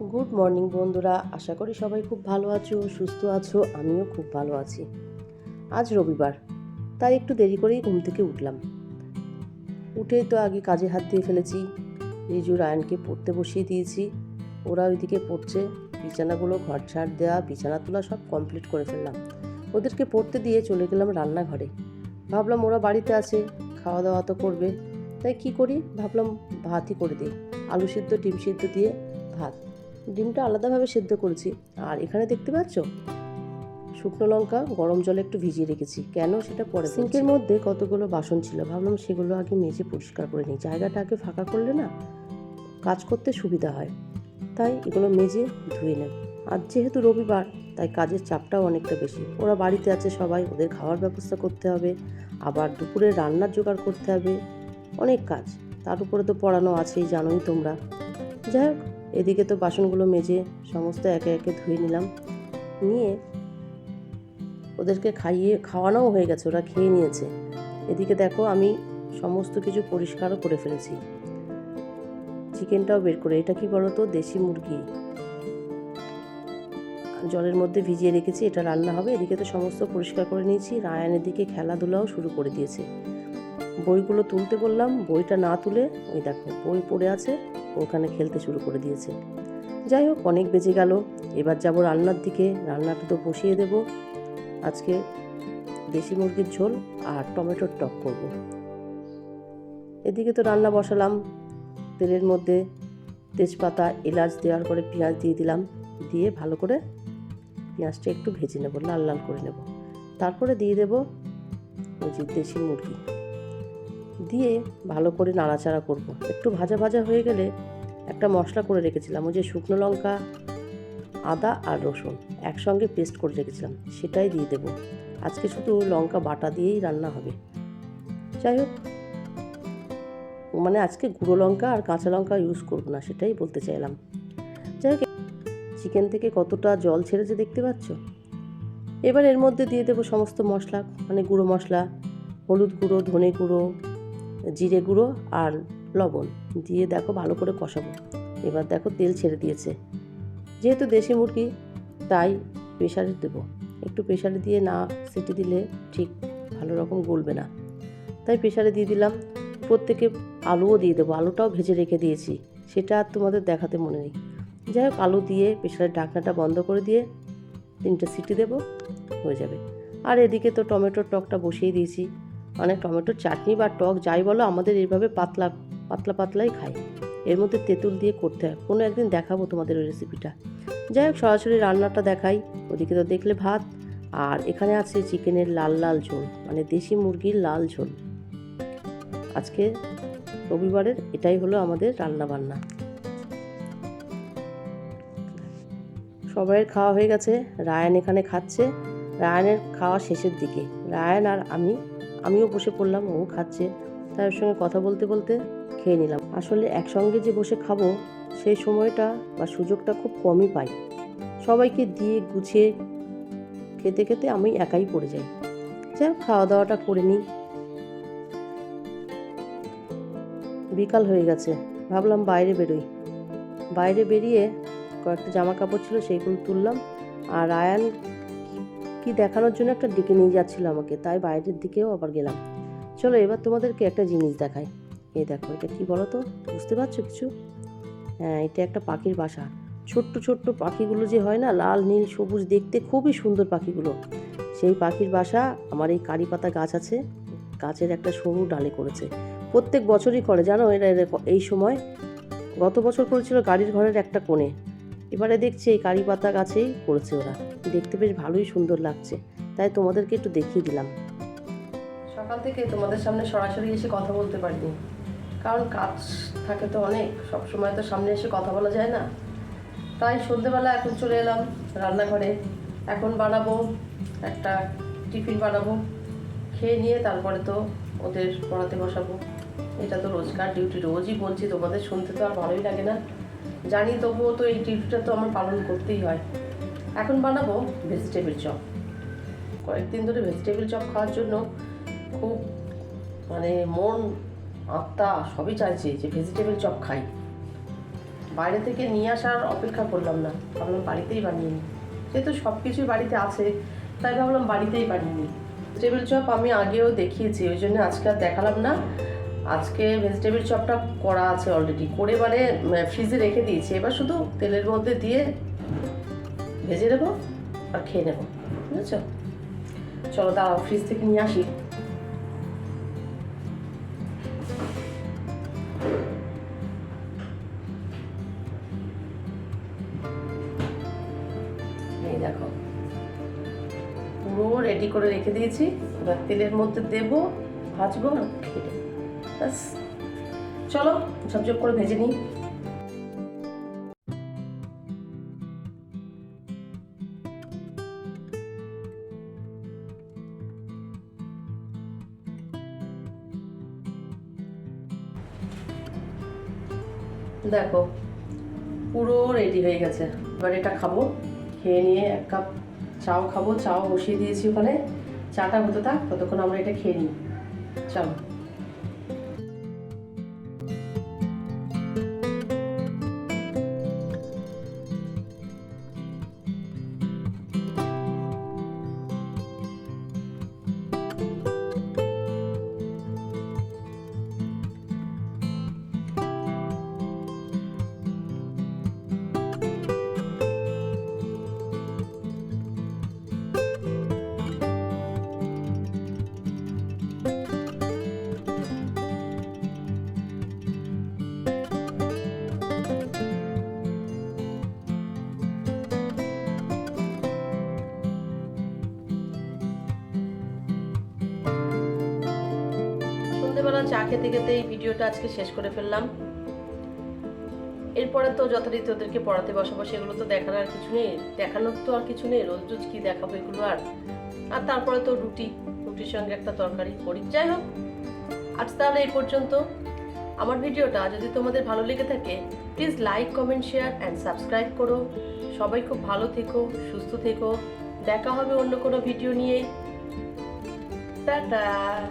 Good morning বন্ধুরা। আশা করি সবাই খুব ভালো আছো, সুস্থ আছো, আমিও খুব ভালো আছি। আজ রবিবার, তাই একটু দেরি করেই ঘুম থেকে উঠলাম। উঠেই তো আগে কাজে হাত দিয়ে ফেলেছি, রিজু রায়নকে পড়তে বসিয়ে দিয়েছি। ওরা ওইদিকে পড়ছে, বিছানাগুলো ঘর ছাড় দেওয়া, বিছানা তোলা সব কমপ্লিট করে ফেললাম। ওদেরকে পড়তে দিয়ে চলে গেলাম রান্নাঘরে। ভাবলাম ওরা বাড়িতে আছে খাওয়া দাওয়া তো করবে। তাই কি করি? ভাবলাম ভাতই করে দিই। আলু সিদ্ধ, ডিম সিদ্ধ দিয়ে ভাত। ডিমটা আলাদাভাবে সেদ্ধ করেছি। আর এখানে দেখতে পাচ্ছ? শুকনো লঙ্কা, গরম জলে একটু ভিজিয়ে রেখেছি। কেন? সেটা পরে সিঙ্কের মধ্যে কতগুলো বাসন ছিল? ভাবলাম সেগুলো আগে মেজে পরিষ্কার করে নিই। জায়গাটা আগে ফাঁকা করলে না কাজ করতে সুবিধা হয়। তাই এগুলো মেজে ধুয়ে নেব। আর যেহেতু রবিবার, তাই কাজের চাপটাও অনেকটা বেশি। ওরা বাড়িতে আছে সবাই, ওদের খাওয়ার ব্যবস্থা করতে হবে। আবার দুপুরে রান্নার জোগাড় করতে হবে। অনেক কাজ। তার উপরে তো পড়ানো আছেই, জানোই তোমরা। যাই হোক এদিকে তো বাসনগুলো মেজে সমস্ত একে একে ধুয়ে নিলাম। নিয়ে ওদেরকে খাইয়ে, খাওয়ানোও হয়ে গেছে, ওরা খেয়ে নিয়েছে। এদিকে দেখো আমি সমস্ত কিছু পরিষ্কারও করে ফেলেছি। চিকেনটাও বের করে, এটা কি বলতো? দেশি মুরগি। জলের মধ্যে ভিজিয়ে রেখেছি, এটা রান্না হবে। এদিকে তো সমস্ত পরিষ্কার করে নিয়েছি। রায়ানের দিকে খেলাধুলাও শুরু করে দিয়েছে। বইগুলো তুলতে বললাম, বইটা না তুলে, ওই দেখো, বই পড়ে আছে। ওখানে খেলতে শুরু করে দিয়েছে। যাই হোক, অনেক বেজে গেল। এবার যাব রান্নার দিকে। রান্নাটা তো বসিয়ে দেব। আজকে দেশি মুরগির ঝোল আর টমেটোর টক করব। এদিকে তো রান্না বসালাম। তেলের মধ্যে তেজপাতা, এলাচ দেওয়ার পরে পেঁয়াজ দিয়ে দিলাম। দিয়ে ভালো করে পেঁয়াজটা একটু ভেজে নেব, লাল লাল করে নেব। তারপরে দিয়ে দেব ওই যে দেশি মুরগি। দিয়ে ভালো করে নাড়াচাড়া করব। একটু ভাজা ভাজা হয়ে গেলে একটা মশলা করে রেখেছিলাম, ওই যে শুকনো লঙ্কা, আদা আর রসুন একসঙ্গে পেস্ট করে রেখেছিলাম, সেটাই দিয়ে দেব। আজকে শুধু লঙ্কা বাটা দিয়েই রান্না হবে। যাই হোক মানে আজকে গুঁড়ো লঙ্কা আর কাঁচা লঙ্কা ইউজ করব না, সেটাই বলতে চাইলাম। যাই হোক, চিকেন থেকে কতটা জল ছেড়েছে দেখতে পাচ্ছ? এবার এর মধ্যে দিয়ে দেবো সমস্ত মশলা মানে গুঁড়ো মশলা, হলুদ গুঁড়ো, ধনে গুঁড়ো জিরে গুঁড়ো আর লবণ দিয়ে দেখো ভালো করে কষাবো। এবার দেখো তেল ছেড়ে দিয়েছে। যেহেতু দেশি মুরগি, তাই প্রেশারে দেবো। একটু প্রেশারে দিয়ে না সিটি দিলে ঠিক ভালো রকম গলবে না। তাই প্রেশারে দিয়ে দিলাম। প্রত্যেকে আলুও দিয়ে দেবো। আলুটাও ভেজে রেখে দিয়েছি। সেটা আর তোমাদের দেখাতে মনে নেই। যাই হোক, আলু দিয়ে প্রেশারের ঢাকনাটা বন্ধ করে দিয়ে তিনটে সিটি দেবো, হয়ে যাবে। আর এদিকে তো টমেটোর টকটা বসিয়ে দিয়েছি। মানে টমেটোর চাটনি বা টক যাই বলো, আমাদের এইভাবে পাতলা পাতলা পাতলাই খাই। এর মধ্যে তেঁতুল দিয়ে করতে হয়। কোনো একদিন দেখাবো তোমাদের ওই রেসিপিটা যাই হোক, সরাসরি রান্নাটা দেখাই। ওদিকে তো দেখলে ভাত। আর এখানে আছে চিকেনের লাল লাল ঝোল মানে দেশি মুরগির লাল ঝোল। আজকে রবিবারের, এটাই হলো আমাদের রান্না বান্না সবাইয়ের খাওয়া হয়ে গেছে। রায়ান এখানে খাচ্ছে। রায়ানের খাওয়া শেষের দিকে। রায়ান আর আমি আমিও বসে পড়লাম, ও খাচ্ছে। তার সঙ্গে কথা বলতে বলতে খেয়ে নিলাম। আসলে একসঙ্গে যে বসে খাব, সেই সময়টা বা সুযোগটা খুব কমই পাই। সবাইকে দিয়ে গুছিয়ে খেতে খেতে আমি একাই পড়ে যাই। যাই খাওয়া দাওয়াটা করে নিই। বিকাল হয়ে গেছে। ভাবলাম বাইরে বেরোই। বাইরে বেরিয়ে কয়েকটা জামা কাপড় ছিল, সেইগুলো তুললাম। আর আয়ান কি দেখানোর জন্য একটা ডেকে নিয়ে যাচ্ছিল আমাকে, তাই বাইরের দিকেও আবার গেলাম। চলো এবার তোমাদেরকে একটা জিনিস দেখাই। এই দেখো, এটা কি বলো তো বুঝতে পারছ কিছু? হ্যাঁ এটা একটা পাখির বাসা। ছোট্ট ছোট্ট পাখিগুলো যে হয় না, লাল, নীল, সবুজ, দেখতে খুবই সুন্দর পাখিগুলো। সেই পাখির বাসা, আমার এই কারি পাতা গাছ আছে, গাছের একটা সরু ডালে করেছে। প্রত্যেক বছরই করে, জানো? এরা, এই সময় গত বছর করেছিল গাড়ির ঘরের একটা কোণে। এবারে দেখছি এই কারি পাতা গাছেই করেছে ওরা। দেখতে বেশ ভালোই সুন্দর লাগছে। তাই তোমাদেরকে একটু দেখিয়ে দিলাম। সকাল থেকে তোমাদের সামনে সরাসরি এসে কথা বলতে পারিনি। কারণ কাজ থাকে তো অনেক, সব সময় তো সামনে এসে কথা বলা যায় না। তাই সন্ধেবেলা এখন চলে এলাম রান্নাঘরে। এখন বানাবো একটা টিফিন বানাবো। খেয়ে নিয়ে তারপরে তো ওদের পড়াতে বসাবো। এটা তো রোজকার ডিউটি, রোজই বলছি, তোমাদের শুনতে তো আর ভালোই লাগে না। জানি তবুও তো এই ডিউটিটা তো আমার পালন করতেই হয়। এখন বানাবো ভেজিটেবিল চপ কয়েকদিন ধরে ভেজিটেবিল চপ খাওয়ার জন্য খুব মানে মন, আত্মা সবই চাইছে যে ভেজিটেবিল চপ খাই। বাইরে থেকে নিয়ে আসার অপেক্ষা করলাম না। ভাবলাম বাড়িতেই বানিয়ে নিই। যেহেতু সব কিছুই বাড়িতে আছে, তাই ভাবলাম বাড়িতেই বানিয়ে নিই। ভেজিটেবিল চপ আমি আগেও দেখিয়েছি, ওই জন্য আজকে আর দেখালাম না। আজকে ভেজিটেবিল চপটা করা আছে অলরেডি করে মানে ফ্রিজে রেখে দিয়েছি। এবার শুধু তেলের মধ্যে দিয়ে ভেজে নেব আর খেয়ে নেব। বুঝেছ? চলো দাঁড়াও ফ্রিজ থেকে নিয়ে আসি। এই দেখো, পুরো রেডি করে রেখে দিয়েছি। এবার তেলের মধ্যে দেবো, ভাজবো আর খেয়ে ব্যাস। চলো ঝপঝপ করে ভেজে নিই। দেখো, পুরো রেডি হয়ে গেছে। এবার এটা খাব, খেয়ে নিয়ে এক কাপ চাও খাব। চাও বসিয়ে দিয়েছি ওখানে। চাটা হতে থাক, ততক্ষণ আমরা এটা খেয়ে নিই। চলো। চা খেতে খেতে এই ভিডিওটা আজকে শেষ করে ফেললাম। এরপরে তো যথারীতি ওদেরকে পড়াতে বসাবো, সেগুলো তো দেখার আর কিছু নেই। দেখানোর তো আর কিছু নেই, রোজ রোজ কি দেখাবো এগুলো আর? আর তারপরে তো রুটি, রুটির সঙ্গে একটা তরকারি করি। যাই হোক, আজ তাহলে এই পর্যন্ত। আমার ভিডিওটা যদি তোমাদের ভালো লেগে থাকে please like comment share and subscribe করো। সবাই খুব ভালো থেকো, সুস্থ থেকো। দেখা হবে অন্য কোনো ভিডিও নিয়ে। টাটা!